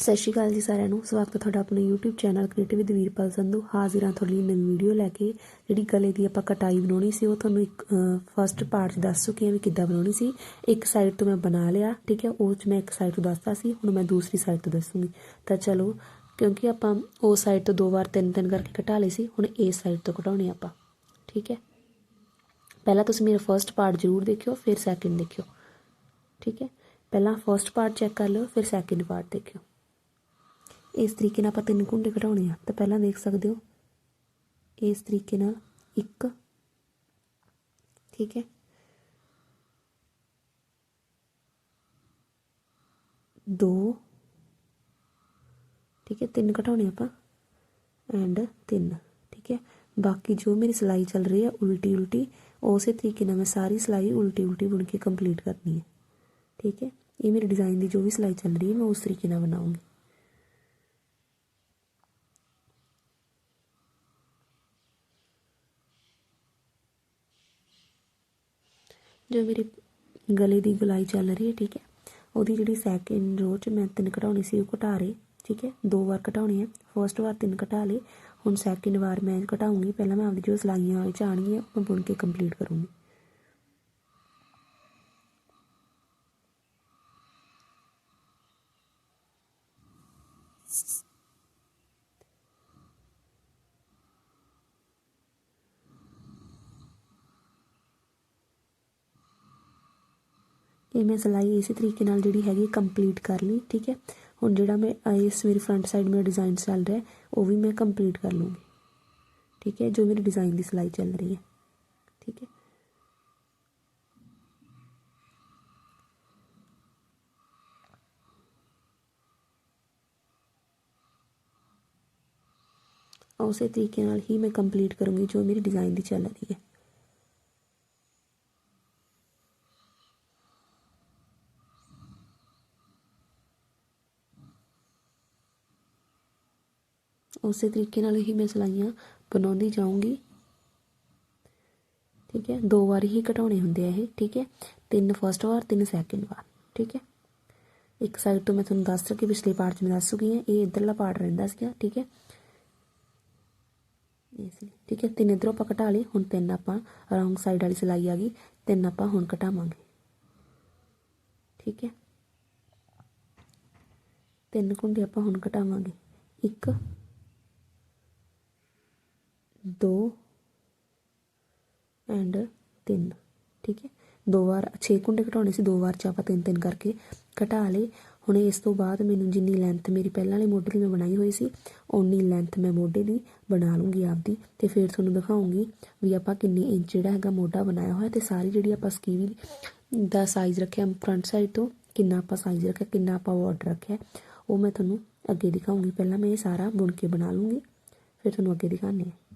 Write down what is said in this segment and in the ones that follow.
ਸਤਿ ਸ਼੍ਰੀ ਅਕਾਲ ਜੀ ਸਾਰਿਆਂ ਨੂੰ। ਸਵਾਗਤ ਹੈ ਤੁਹਾਡਾ ਆਪਣੇ YouTube channel creative with Veerpal Sandhu. ਹਾਜ਼ਰ ਹਾਂ ਤੁਹਾਡੇ ਲਈ ਨਵੀਂ ਵੀਡੀਓ ਲੈ ਕੇ। ਜਿਹੜੀ ਗਲੇ ਦੀ ਆਪਾਂ ਕਟਾਈ ਬਣਾਉਣੀ ਸੀ, ਉਹ ਤੁਹਾਨੂੰ ਇੱਕ ਫਸਟ ਪਾਰਟ 'ਚ ਦੱਸ ਚੁੱਕੀ ਹਾਂ ਵੀ ਕਿੱਦਾਂ ਬਣਾਉਣੀ ਸੀ। ਇੱਕ ਸਾਈਡ ਤੋਂ ਮੈਂ ਬਣਾ ਲਿਆ, ਠੀਕ ਹੈ? ਉਹ 'ਚ ਮੈਂ ਇੱਕ ਸਾਈਡ ਤੋਂ ਦੱਸਤਾ ਸੀ, ਹੁਣ ਮੈਂ ਦੂਸਰੀ ਸਾਈਡ ਤੋਂ ਦੱਸੂਗੀ। ਤਾਂ ਚਲੋ, ਕਿਉਂਕਿ ਆਪਾਂ ਉਹ ਸਾਈਡ ਤੋਂ ਦੋ ਵਾਰ ਤਿੰਨ ਤਿੰਨ ਕਰਕੇ ਘਟਾ ਲਈ ਸੀ, ਹੁਣ ਇਸ ਸਾਈਡ ਤੋਂ ਘਟਾਉਣੇ ਆਪਾਂ, ਠੀਕ ਹੈ? ਪਹਿਲਾਂ ਤੁਸੀਂ ਮੇਰਾ ਫਰਸਟ ਪਾਰਟ ਜ਼ਰੂਰ ਦੇਖਿਓ, ਫਿਰ ਸੈਕਿੰਡ ਦੇਖਿਓ, ਠੀਕ ਹੈ? ਪਹਿਲਾਂ ਫਰਸਟ ਪਾਰਟ ਚੈੱਕ ਕਰ ਲਿਓ, ਫਿਰ ਸੈਕਿੰਡ ਪਾਰਟ ਦੇਖਿਓ। ਇਸ ਤਰੀਕੇ ਨਾਲ ਆਪਾਂ ਤਿੰਨ ਘੁੰਡੇ ਘਟਾਉਣੇ ਆ, ਤਾਂ ਪਹਿਲਾਂ ਦੇਖ ਸਕਦੇ ਹੋ। ਇਸ ਤਰੀਕੇ ਨਾਲ ਇੱਕ, ਠੀਕ ਹੈ। ਦੋ, ਠੀਕ ਹੈ, ਤਿੰਨ ਘਟਾਉਣੇ ਆਪਾਂ, ਐਂਡ ਤਿੰਨ, ਠੀਕ ਹੈ। ਬਾਕੀ ਜੋ ਮੇਰੀ ਸਿਲਾਈ ਚੱਲ ਰਹੀ ਹੈ, ਉਲਟੀ ਉਲਟੀ, ਉਸੇ ਤਰੀਕੇ ਨਾਲ ਮੈਂ ਸਾਰੀ ਸਿਲਾਈ ਉਲਟੀ ਉਲਟੀ ਬੁਣ ਕੇ ਕੰਪਲੀਟ ਕਰਨੀ ਹੈ। ਠੀਕ ਹੈ, ਇਹ ਮੇਰੇ ਡਿਜ਼ਾਈਨ ਦੀ ਜੋ ਵੀ ਸਿਲਾਈ ਚੱਲ ਰਹੀ ਹੈ, ਮੈਂ ਉਸ ਤਰੀਕੇ ਨਾਲ ਬਣਾਉਂਗੀ। ਜੋ ਮੇਰੇ ਗਲੇ ਦੀ ਗੁਲਾਈ ਚੱਲ ਰਹੀ ਹੈ, ਠੀਕ ਹੈ। ਉਹਦੀ ਜਿਹੜੀ ਸੈਕਿੰਡ ਰੋ 'ਚ ਮੈਂ ਤਿੰਨ ਘਟਾਉਣੀ ਸੀ, ਉਹ ਘਟਾ ਰਹੀ, ਠੀਕ ਹੈ। ਦੋ ਵਾਰ ਘਟਾਉਣੇ ਆ। ਫਰਸਟ ਵਾਰ ਤਿੰਨ ਘਟਾ ਲਏ, ਹੁਣ ਸੈਕਿੰਡ ਵਾਰ ਮੈਂ ਘਟਾਉਂਗੀ। ਪਹਿਲਾਂ ਮੈਂ ਆਪਦੀ ਜੋ ਸਲਾਈਆਂ ਵਾਲੀ ਚਾਹਣੀ ਹੈ ਉਹ ਬੁਣ ਕੇ ਕੰਪਲੀਟ ਕਰੂੰਗੀ। ਇਹ ਮੈਂ ਸਿਲਾਈ ਇਸੇ ਤਰੀਕੇ ਨਾਲ ਜਿਹੜੀ ਹੈਗੀ ਕੰਪਲੀਟ ਕਰ ਲਈ, ਠੀਕ ਹੈ? ਹੁਣ ਜਿਹੜਾ ਮੈਂ ਇਸ ਮੇਰੀ ਫਰੰਟ ਸਾਈਡ ਮੇਰਾ ਡਿਜ਼ਾਈਨ ਚੱਲ ਰਿਹਾ, ਉਹ ਵੀ ਮੈਂ ਕੰਪਲੀਟ ਕਰ ਲੂੰਗੀ ਠੀਕ ਹੈ? ਜੋ ਮੇਰੀ ਡਿਜ਼ਾਈਨ ਦੀ ਸਿਲਾਈ ਚੱਲ ਰਹੀ ਹੈ। ਠੀਕ ਹੈ? ਉਸੇ ਤਰੀਕੇ ਨਾਲ ਹੀ ਮੈਂ ਕੰਪਲੀਟ ਕਰੂੰਗੀ ਜੋ ਮੇਰੀ ਡਿਜ਼ਾਈਨ ਦੀ ਚੱਲ ਰਹੀ ਉਸੇ ਤਰੀਕੇ ਨਾਲ ਹੀ ਮੈਂ ਸਲਾਈਆਂ ਬਣਾਉਂਦੀ ਜਾਊਂਗੀ। ਠੀਕ ਹੈ? ਦੋ ਵਾਰ ਹੀ ਘਟਾਉਣੇ ਹੁੰਦੇ ਆ ਇਹ, ਠੀਕ ਹੈ? ਤਿੰਨ ਫਸਟ ਵਾਰ, ਤਿੰਨ ਸੈਕਿੰਡ ਵਾਰ, ਠੀਕ ਹੈ? ਇੱਕ ਸਾਈਡ ਤੋਂ ਮੈਂ ਤੁਹਾਨੂੰ ਦੱਸ ਸਕੀ, ਪਿਛਲੇ ਪਾਰਟ 'ਚ ਮੈਂ ਦੱਸ ਚੁੱਕੀ ਹਾਂ, ਇਹ ਇਧਰਲਾ ਪਾਰਟ ਰਹਿੰਦਾ ਸੀਗਾ, ਠੀਕ ਹੈ? ਇਸ ਲਈ ਠੀਕ ਹੈ? ਤਿੰਨ ਇਧਰੋਂ ਆਪਾਂ ਘਟਾ ਲਏ, ਹੁਣ ਤਿੰਨ ਆਪਾਂ ਰੌਂਗ ਸਾਈਡ ਵਾਲੀ ਸਿਲਾਈ ਆ ਗਈ, ਤਿੰਨ ਆਪਾਂ ਹੁਣ ਘਟਾਵਾਂਗੇ ਠੀਕ ਹੈ? ਤਿੰਨ ਕੁੰਡੇ ਆਪਾਂ ਹੁਣ ਘਟਾਵਾਂਗੇ ਇੱਕ ਦੋ ਐਂਡ ਤਿੰਨ, ਠੀਕ ਹੈ? ਦੋ ਵਾਰ 6 ਕੁੰਡੇ ਘਟਾਉਣੇ ਸੀ, ਦੋ ਵਾਰ ਚ ਆਪਾਂ ਤਿੰਨ ਤਿੰਨ ਕਰਕੇ ਘਟਾ ਲਏ। ਹੁਣ ਇਸ ਤੋਂ ਬਾਅਦ ਮੈਨੂੰ ਜਿੰਨੀ ਲੈਂਥ ਮੇਰੀ ਪਹਿਲਾਂ ਵਾਲੀ ਮੋਢੇ ਦੀ ਮੈਂ ਬਣਾਈ ਹੋਈ ਸੀ, ਓਨੀ ਲੈਂਥ ਮੈਂ ਮੋਢੇ ਦੀ ਬਣਾ ਲੂੰਗੀ ਆਪਦੀ ਤੇ ਫਿਰ ਤੁਹਾਨੂੰ ਦਿਖਾਉਂਗੀ ਵੀ ਆਪਾਂ ਕਿੰਨੇ ਇੰਚ ਜਿਹੜਾ ਹੈਗਾ ਮੋਢਾ ਬਣਾਇਆ ਹੋਇਆ ਤੇ ਸਾਰੀ ਜਿਹੜੀ ਆਪਾਂ ਸਕੀਵੀ ਦਾ ਸਾਈਜ਼ ਰੱਖਿਆ ਫਰੰਟ ਸਾਈਡ ਤੋਂ, ਕਿੰਨਾ ਆਪਾਂ ਸਾਈਜ਼ ਰੱਖਿਆ, ਕਿੰਨਾ ਆਪਾਂ ਬਾਰਡਰ ਰੱਖਿਆ, ਉਹ ਮੈਂ ਤੁਹਾਨੂੰ ਅੱਗੇ ਦਿਖਾਉਂਗੀ। ਪਹਿਲਾਂ ਮੈਂ ਇਹ ਸਾਰਾ ਬੁਣ ਕੇ ਬਣਾ ਲੂੰਗੀ, ਫਿਰ ਤੁਹਾਨੂੰ ਅੱਗੇ ਦਿਖਾਣੇ ਹਾਂ।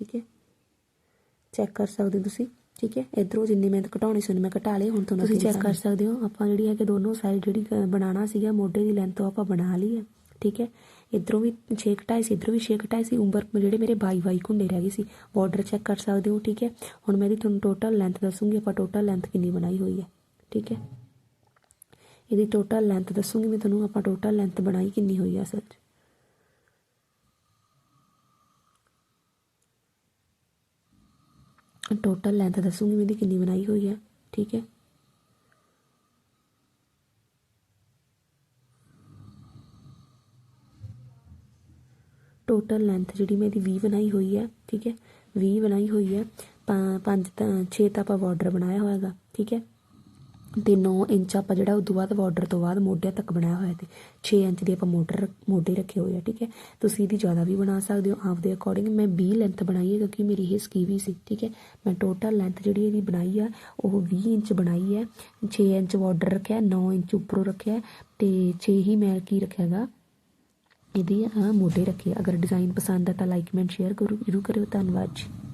ਠੀਕ ਹੈ? ਚੈੱਕ ਕਰ ਸਕਦੇ ਹੋ ਤੁਸੀਂ ਠੀਕ ਹੈ? ਇਧਰੋਂ ਜਿੰਨੇ ਮੈਂ ਘਟਾਉਣੇ ਸੀ ਮੈਂ ਘਟਾ ਲਏ ਹੁਣ ਤੁਹਾਨੂੰ ਤੁਸੀਂ ਚੈੱਕ ਕਰ ਸਕਦੇ ਹੋ ਆਪਾਂ ਜਿਹੜੀ ਹੈ ਕਿ ਦੋਨੋਂ ਸਾਈਡ ਜਿਹੜੀ ਬਣਾਉਣਾ ਸੀਗਾ ਮੋਢੇ ਦੀ ਲੈਂਥ ਉਹ ਆਪਾਂ ਬਣਾ ਲਈ ਹੈ ਠੀਕ ਹੈ? ਇਧਰੋਂ ਵੀ 6 ਘਟਾਈ ਸੀ ਇਧਰੋਂ ਵੀ 6 ਘਟਾਈ ਸੀ ਉਂਬਰ ਜਿਹੜੇ ਮੇਰੇ ਬਾਈ ਬਾਈ ਘੁੰਡੇ ਰਹਿ ਗਏ ਸੀ ਬਾਰਡਰ ਚੈੱਕ ਕਰ ਸਕਦੇ ਹੋ ਠੀਕ ਹੈ? ਹੁਣ ਮੈਂ ਇਹਦੀ ਤੁਹਾਨੂੰ ਟੋਟਲ ਲੈਂਥ ਦੱਸੂਗੀ ਆਪਾਂ ਟੋਟਲ ਲੈਂਥ ਕਿੰਨੀ ਬਣਾਈ ਹੋਈ ਹੈ ਠੀਕ ਹੈ? ਇਹਦੀ ਟੋਟਲ ਲੈਂਥ ਦੱਸੂਗੀ ਮੈਂ ਤੁਹਾਨੂੰ ਆਪਾਂ ਟੋਟਲ ਲੈਂਥ ਬਣਾਈ ਕਿੰਨੀ ਹੋਈ ਹੈ ਅਸਲ 'ਚ ਟੋਟਲ ਲੈਂਥ ਦੱਸੂਗੀ ਮੈਂ ਇਹਦੀ ਕਿੰਨੀ ਬਣਾਈ ਹੋਈ ਹੈ, ਠੀਕ ਹੈ? ਟੋਟਲ ਲੈਂਥ ਜਿਹੜੀ ਮੈਂ ਇਹਦੀ 20 ਬਣਾਈ ਹੋਈ ਹੈ, ਠੀਕ ਹੈ? 20 ਬਣਾਈ ਹੋਈ ਹੈ ਪੰਜ ਤਾਂ 6 ਤਾਂ ਆਪਾਂ ਬਾਰਡਰ ਬਣਾਇਆ ਹੋਇਆਗਾ ਠੀਕ ਹੈ? ਤੇ 9 ਇੰਚ ਆਪਾਂ ਜਿਹੜਾ ਉਦੋਂ ਬਾਅਦ ਬਾਰਡਰ ਤੋਂ ਬਾਅਦ ਮੋਢਿਆਂ ਤੱਕ ਬਣਾਇਆ ਹੋਇਆ ਤੇ 6 ਇੰਚ ਦੀ ਆਪਾਂ ਮੋਢਰ ਮੋਢੇ ਰੱਖੇ ਹੋਏ ਆ, ਠੀਕ ਹੈ? ਤੁਸੀਂ ਇਹਦੀ ਜ਼ਿਆਦਾ ਵੀ ਬਣਾ ਸਕਦੇ ਹੋ, ਆਪਦੇ ਅਕੋਰਡਿੰਗ ਮੈਂ 20 ਲੈਂਥ ਬਣਾਈ ਹੈ ਕਿਉਂਕਿ ਮੇਰੀ ਇਹ ਸਕੀਵੀ ਸੀ, ਠੀਕ ਹੈ? ਮੈਂ ਟੋਟਲ ਲੈਂਥ ਜਿਹੜੀ ਇਹਦੀ ਬਣਾਈ ਆ, ਉਹ 20 ਇੰਚ ਬਣਾਈ ਹੈ 6 ਇੰਚ ਬਾਰਡਰ ਰੱਖਿਆ 9 ਇੰਚ ਉੱਪਰੋਂ ਰੱਖਿਆ ਤੇ 6 ਹੀ ਮੈਂ ਕੀ ਰੱਖਿਆਗਾ ਇਹਦੀ ਆ ਮੋਢੇ ਰੱਖੇ ਅਗਰ ਡਿਜ਼ਾਈਨ ਪਸੰਦ ਆ ਤਾਂ ਲਾਈਕ ਮੈਂਟ ਸ਼ੇਅਰ ਕਰੋ, ਜਰੂਰ ਕਰਿਓ। ਧੰਨਵਾਦ ਜੀ।